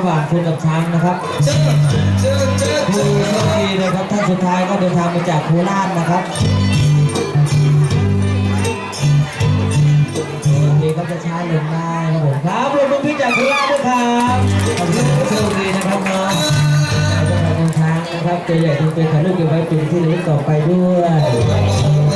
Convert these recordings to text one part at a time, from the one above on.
ระหว่างคนกับช้างนะครับผู้โชคดีนะครับท่านสุดท้ายก็เดินทางมาจากโคราชนะครับโอเคครับจะช้าลงได้ครับผมครับรวมถึงพี่จากโคราชด้วยครับขอบคุณโชคดีนะครับเนาะแล้วก็ทางช้างนะครับตัวใหญ่ตัวเป็นถ่ายรูปเก็บไว้เป็นที่ระลึกต่อไปด้วย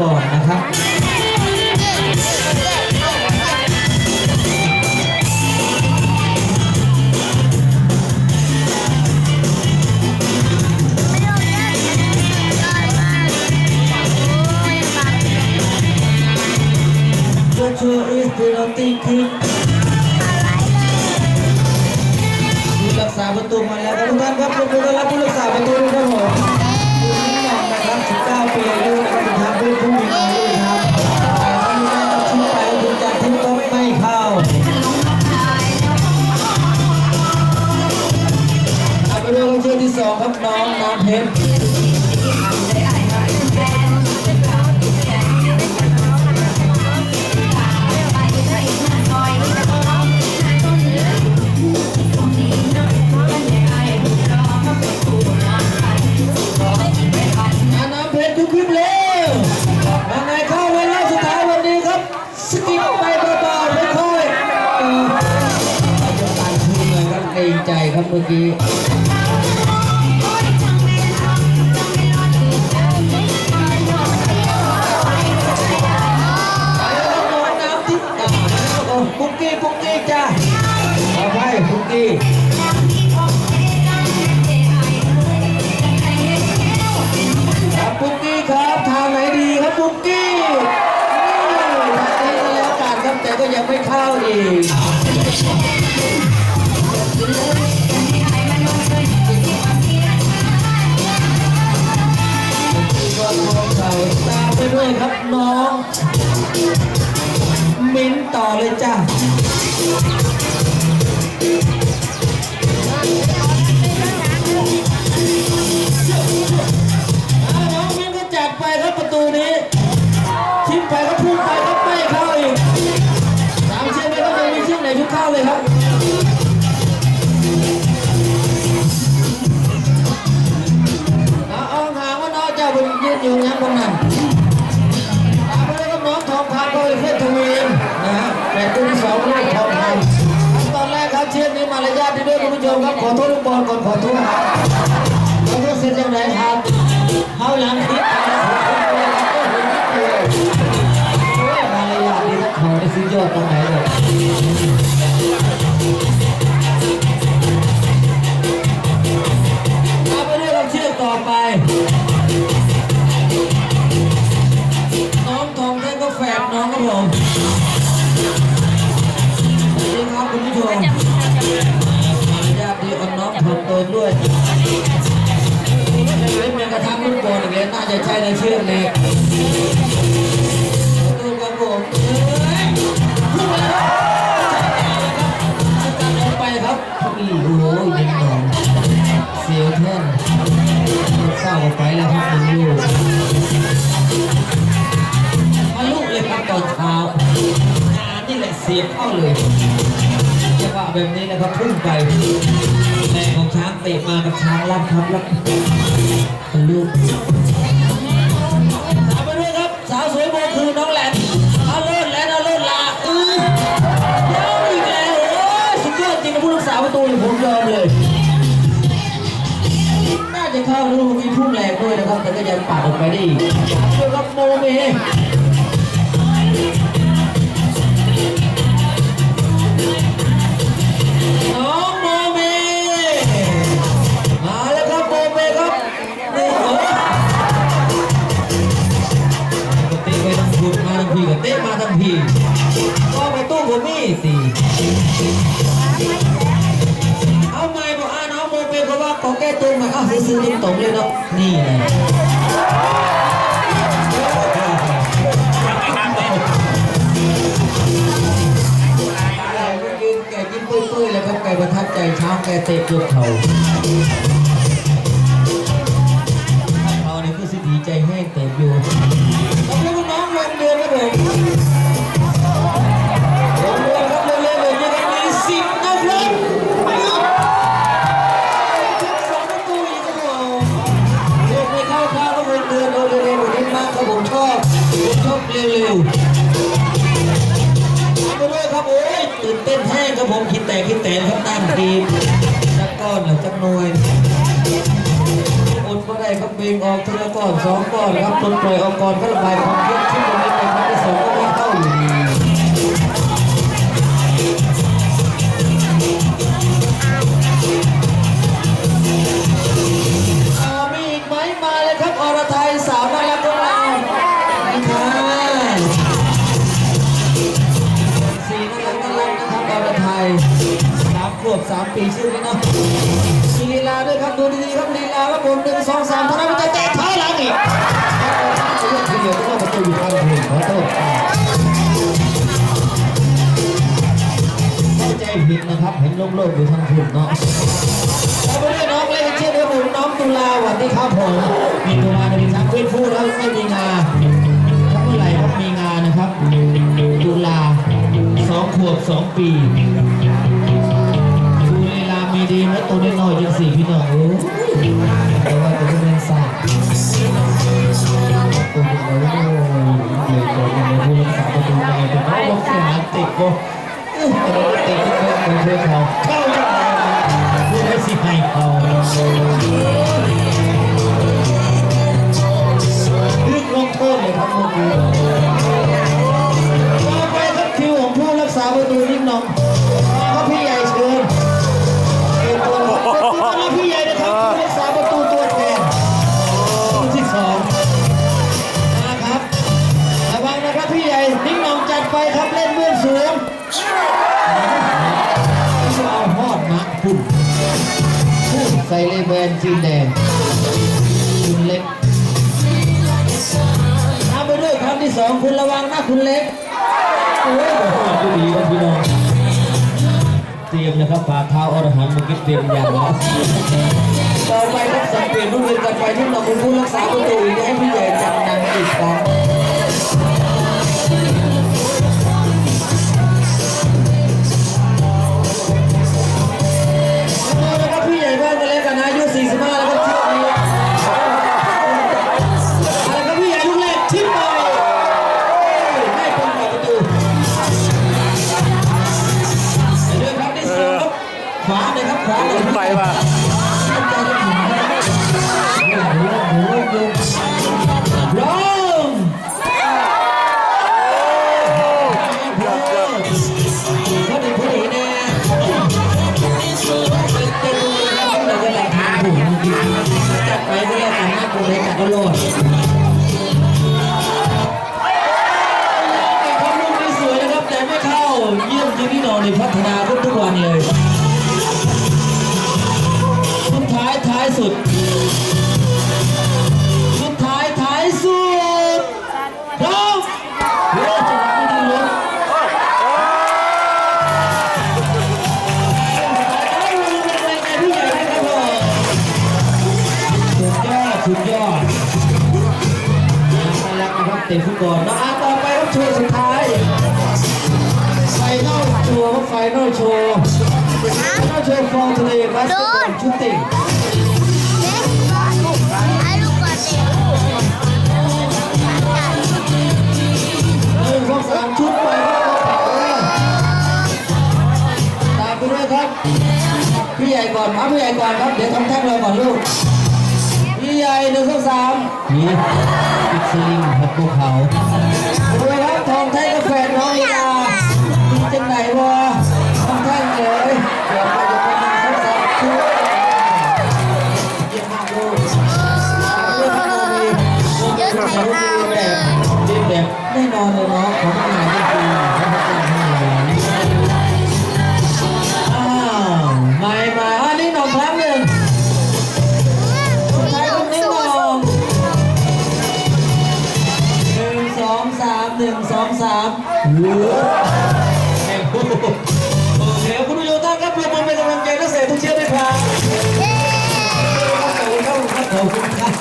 ก่อนนะครับ Joshua is the naughty king ผู้รักษาประตูมาแล้วทุกท่านครับปรบมือต้อนรับผู้รักษาประตูด้วยครับ สองครับน้องน้ำเพชรน้ำเพชรทุกคลิปเร็วมาไกี้จ้าขอไปปุ๊กกี้ครับปุ๊กกี้ครับทางไหนดีครับปุ๊กกี้นี่ทางนี้ก็แล้วกันครับแต่ก็ยังไม่เข้าอีกตามไปด้วยครับน้อง มิ้นต่อเลยจ้า เอาน้องมิ้นก็จัดไปครับประตูนี้ชิปไปก็พุ่งไปก็ไม่เข้าอีกสามเชือกไม่ต้องมีเชือไหนชุดเข้าเลยครับ ขอโทษลูกบอลก่อนขอโทษครับขอโทษเสร็จยังไงครับเขาหลังคิดโอ้ยมารยาทดีทั้งเขาได้สุดยอดตรงไหนเลยเอาไปเรื่อยกับเชือกต่อไปน้องทองแท่งก็แฝดน้องครับผมสวัสดีครับคุณผู้ชม ทำตัวด้วยเล่นแมงกระทั่งลูกบอลอีกแล้วน่าจะใช่ในเชือกเล็กดูครับผมเอ้ยพูดแล้วจะตัดออกไปครับโอ้ยยิงหนองเสียวแท่นเศร้าไปแล้วครับลูกมาลุกเลยครับตอนเช้าหานี่แหละเสียบเข้าเลย แบบนี้นะครับพุ่งไปแรงของช้างเตะมากับช้างรับครับแล้วเป็นลูกตามไปด้วยครับ สาวสวยโบคือน้องแหลมอาเลิศแล้วเอาเลิศลาเออยาวอีกแล้วโอ้ยสุดยอดจริงนะผู้รักษาประตูนี่ผมยอมเลย น่าจะเข้าลูกมีพุ่งแรงด้วยนะครับ แต่ก็ยังปัดออกไปได้อีกเกี่ยวกับโมเม นาะนี่แหละแกก็ยืนแกยิ้มเปื่อยๆแล้วก็แกประทับใจเช้าแกเตะเกือบเข่าเขาเนี่ยคือสิดีใจแห้งเติบอยู่ เร็วๆไปด้วยครับโอ้ยตื่นเต้นแห้งครับผมคิดแต่คิดแต่ครับตั้งทีมจักก้อนหรือจักหน่วยอดก็ได้ครับเบงออกทีละก้อนสองก้อนครับปลดปล่อยออกก่อนก็ระบายความเครียด ขวบสามปีชื่อนี้เนาะมีลีลาด้วยครับดูดีๆครับลีลาครับผมหนึ่งสองสามเท่านั้นมันจะเตะเท้ายหลังอีกเลือกทีเดียวก็ประตูอยู่ข้างผมขอโทษเข้าใจผิดนะครับ เห็นโล่งๆอยู่ทางถูกเนาะเอาไปด้วยน้องเล่นชื่อด้วยผมน้องตุลาหวัดดีครับผมมีตุลาในทางฟื้นฟูแล้วไม่มีงานถ้าเมื่อไหร่ครับมีงานนะครับ ตุลาสองขวบสองปี ก็เอ้ยแต่เราติดก็เป็นเพื่อนเขาเข้า ตรียมนะครับฝ่าเท้าอรหันต์เมื่อกี้เตรียมอย่างแล้วต่อไปครับสังเกตรุ่นเรียนกันไปที่เราคุณผู้รักษาประตูอีกให้พี่ใหญ่จับนางอีกครั้ง พอดีพอดีแน่เต้นเลยครับเราจะแหลกหาผมจัดไปก็แล้วกันนะกูเลยจัดก็โลดครับลูกนี้สวยนะครับแต่ไม่เข้าเยี่ยมจริงที่นอนในพัฒนาขึ้นทุกวันเลยสุดท้ายท้ายสุด เอลนะอะต่อไปครับโชว์สุดท้ายไฟนอลโชว์ครับไฟนอลโชว์ Not sure for today basketball shooting ให้ลูกก่อนเด็กหนึ่งสองสามชุดไปตามไปด้วยครับพี่ใหญ่ก่อนเอาพี่ใหญ่ก่อนครับเดี๋ยวทำแท่งเราก่อนลูกพี่ใหญ่หนึ่งสองสาม นี่ปิดสลิงครับพวกเขาดูครับทองแท่งกาแฟน้องลีลาดีจังไหนวะทองแท่งเลยเดี๋ยวไปจะเป็นหนึ่งสองสามชุดเยี่ยมมากลูกตามไปด้วยครับเรามีเยอะใส่เอาเลยรีบแบบแน่นอนเลยเนาะของงาน โอเคคุณผู้ชมท่านครับปรบมือเป็นกำลังใจนักเตะทุกเชียร์ด้วยครับขอบคุณครับขอบคุณครับ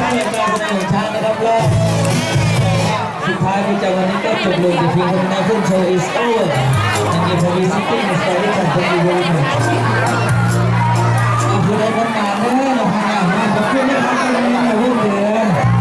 ท่านเป็นการแสดงชาตินะครับแล้วสุดท้ายคุณกรรมวันนี้ก็จบลงเพียงเท่านั้นเพื่อนโชว์อิสตัวอันนี้พอดีซิตี้สตอรี่ของคนดูเลยขอบคุณได้รับการเนอะขอบคุณนะครับที่มาร่วมเดือน